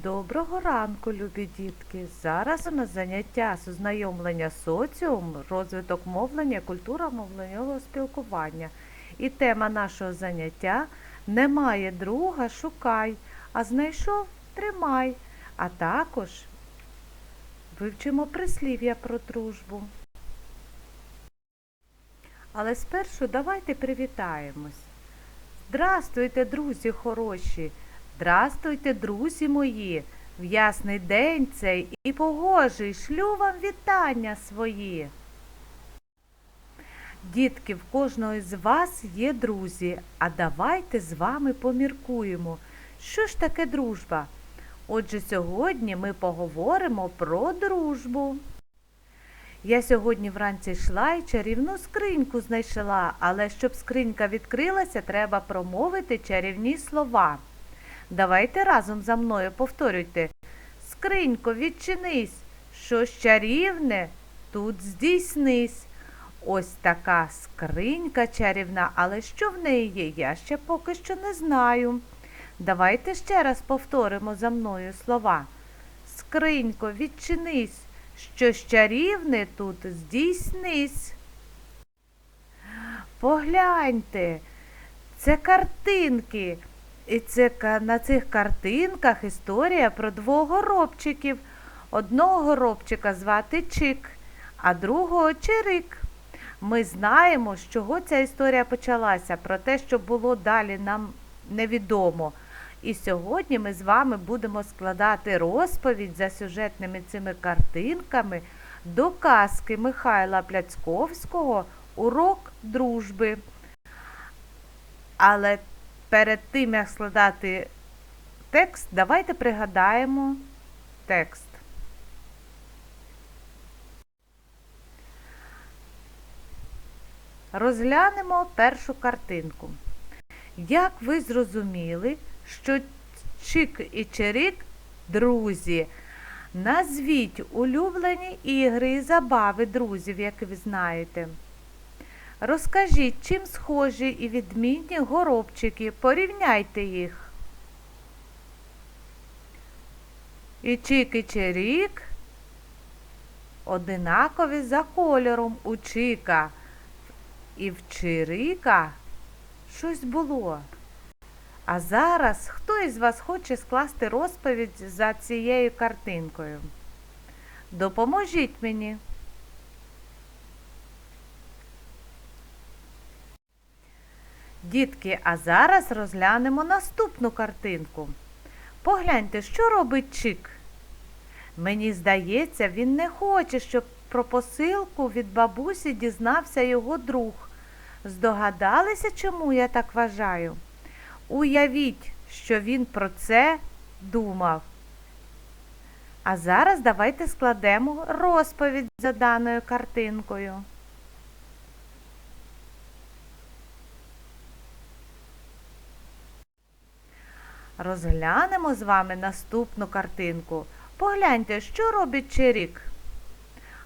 Доброго ранку, любі дітки! Зараз у нас заняття з ознайомлення соціум, розвиток мовлення, культура мовленнього спілкування. І тема нашого заняття Немає друга, шукай, а знайшов тримай. А також вивчимо прислів'я про дружбу. Але спершу давайте привітаємось. Здрастуйте, друзі хороші! Здрастуйте, друзі мої! В ясний день цей і погожий шлю вам вітання свої. Дітки, в кожного з вас є друзі, а давайте з вами поміркуємо, що ж таке дружба. Отже, сьогодні ми поговоримо про дружбу. Я сьогодні вранці йшла і чарівну скриньку знайшла, але щоб скринька відкрилася, треба промовити чарівні слова. Давайте разом за мною повторюйте. Скринько, відчинись, щось чарівне тут здійснись. Ось така скринька чарівна, але що в неї є, я ще поки що не знаю. Давайте ще раз повторимо за мною слова. Скринько, відчинись, щось чарівне тут здійснись. Погляньте, це картинки. І це на цих картинках історія про двох горобчиків. Одного горобчика звати Чик, а другого Чирик. Ми знаємо, з чого ця історія почалася, про те, що було далі, нам невідомо. І сьогодні ми з вами будемо складати розповідь за сюжетними цими картинками до казки Михайла Пляцковського Урок дружби. Але перед тим, як складати текст, давайте пригадаємо текст. Розглянемо першу картинку. Як ви зрозуміли, що Чик і Чирик друзі? Назвіть улюблені ігри і забави друзів, як ви знаєте. Розкажіть, чим схожі і відмінні горобчики, порівняйте їх. І чик, і чирік одинакові за кольором у чика. І в чирика щось було. А зараз хто із вас хоче скласти розповідь за цією картинкою? Допоможіть мені. Дітки, а зараз розглянемо наступну картинку. Погляньте, що робить Чик. Мені здається, він не хоче, щоб про посилку від бабусі дізнався його друг. Здогадалися, чому я так вважаю? Уявіть, що він про це думав. А зараз давайте складемо розповідь за даною картинкою. Розглянемо з вами наступну картинку. Погляньте, що робить Чирік.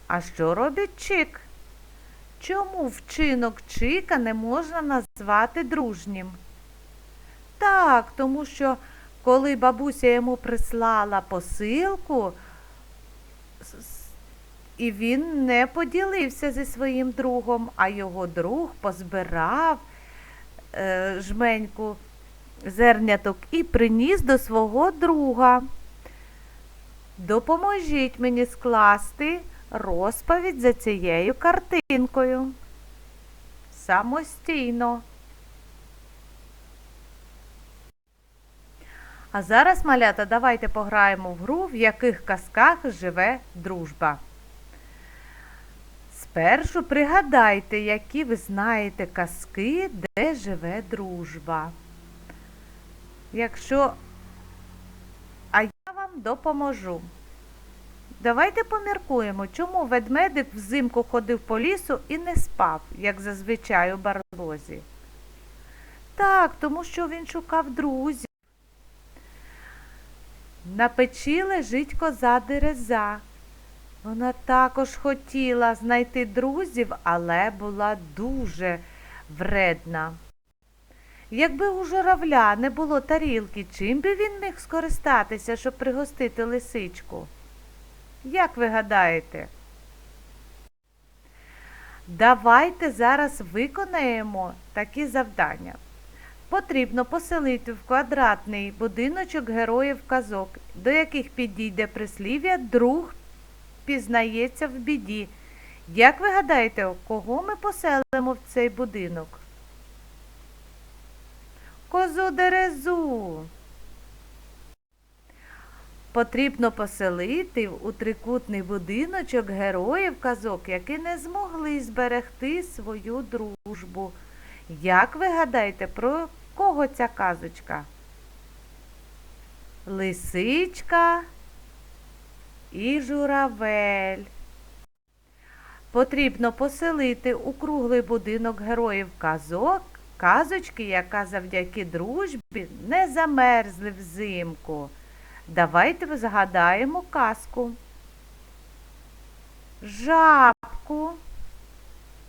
А що робить Чик? Чому вчинок Чика не можна назвати дружнім? Так, тому що коли бабуся йому прислала посилку, і він не поділився зі своїм другом, а його друг позбирав е, жменьку зерняток і приніс до свого друга. Допоможіть мені скласти розповідь за цією картинкою. Самостійно. А зараз, малята, давайте пограємо в гру, в яких казках живе дружба. Спершу пригадайте, які ви знаєте казки, де живе дружба. Якщо а я вам допоможу. Давайте поміркуємо, чому ведмедик взимку ходив по лісу і не спав, як зазвичай у барлозі. Так, тому що він шукав друзів. На печі лежить коза дереза. Вона також хотіла знайти друзів, але була дуже вредна. Якби у журавля не було тарілки, чим би він міг скористатися, щоб пригостити лисичку? Як ви гадаєте? Давайте зараз виконаємо такі завдання. Потрібно поселити в квадратний будиночок героїв казок, до яких підійде прислів'я друг пізнається в біді. Як ви гадаєте, кого ми поселимо в цей будинок? Козу дерезу. Потрібно поселити у трикутний будиночок героїв казок, які не змогли зберегти свою дружбу. Як ви гадаєте, про кого ця казочка? Лисичка і журавель. Потрібно поселити у круглий будинок героїв казок, казочки, яка завдяки дружбі не замерзли взимку. Давайте згадаємо казку. Жабку,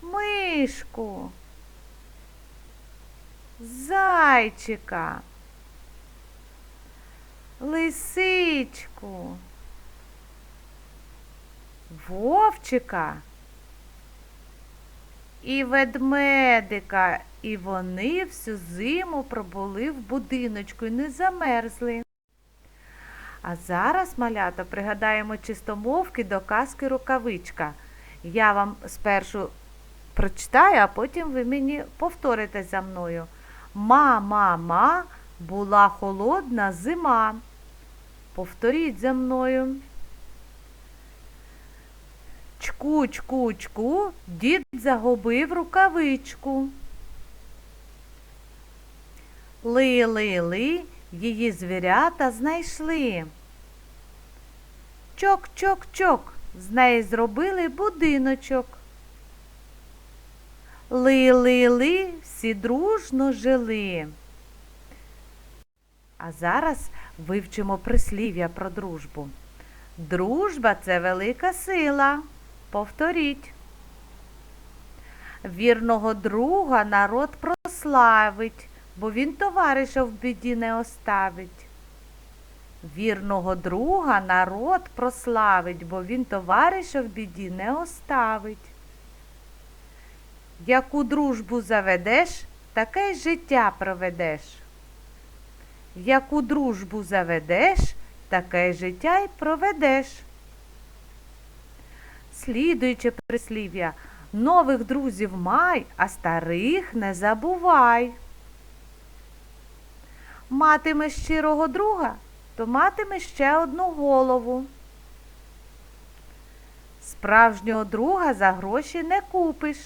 мишку, зайчика, лисичку, вовчика і ведмедика. І вони всю зиму пробули в будиночку і не замерзли. А зараз, малята, пригадаємо чистомовки до казки рукавичка. Я вам спершу прочитаю, а потім ви мені повторите за мною. Ма-ма-ма, була холодна зима. Повторіть за мною. Чку, чку, чку, дід загубив рукавичку. Ли-ли-ли, її звірята знайшли. Чок-чок-чок, з неї зробили будиночок. Ли-ли-ли, всі дружно жили. А зараз вивчимо прислів'я про дружбу. Дружба це велика сила. Повторіть. Вірного друга народ прославить, бо він товариша в біді не оставить. Вірного друга народ прославить, бо він товариша в біді не оставить. Яку дружбу заведеш, таке й життя проведеш. Яку дружбу заведеш, таке й життя й проведеш. Слідуюче прислів'я нових друзів май, а старих не забувай. Матимеш щирого друга, то матимеш ще одну голову. Справжнього друга за гроші не купиш.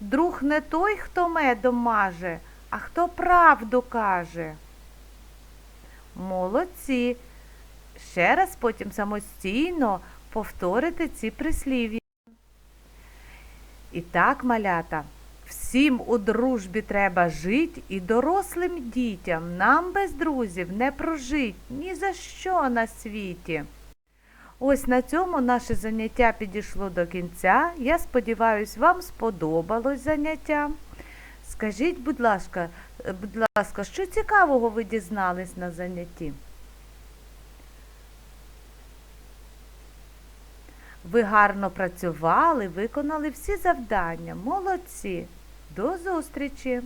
Друг не той, хто медом маже, а хто правду каже. Молодці. Ще раз потім самостійно повторити ці прислів'я. І так, малята, всім у дружбі треба жить і дорослим дітям нам без друзів не прожить ні за що на світі. Ось на цьому наше заняття підійшло до кінця. Я сподіваюся, вам сподобалось заняття. Скажіть, будь ласка, е, будь ласка, що цікавого ви дізнались на занятті? Ви гарно працювали, виконали всі завдання. Молодці. До зустрічі!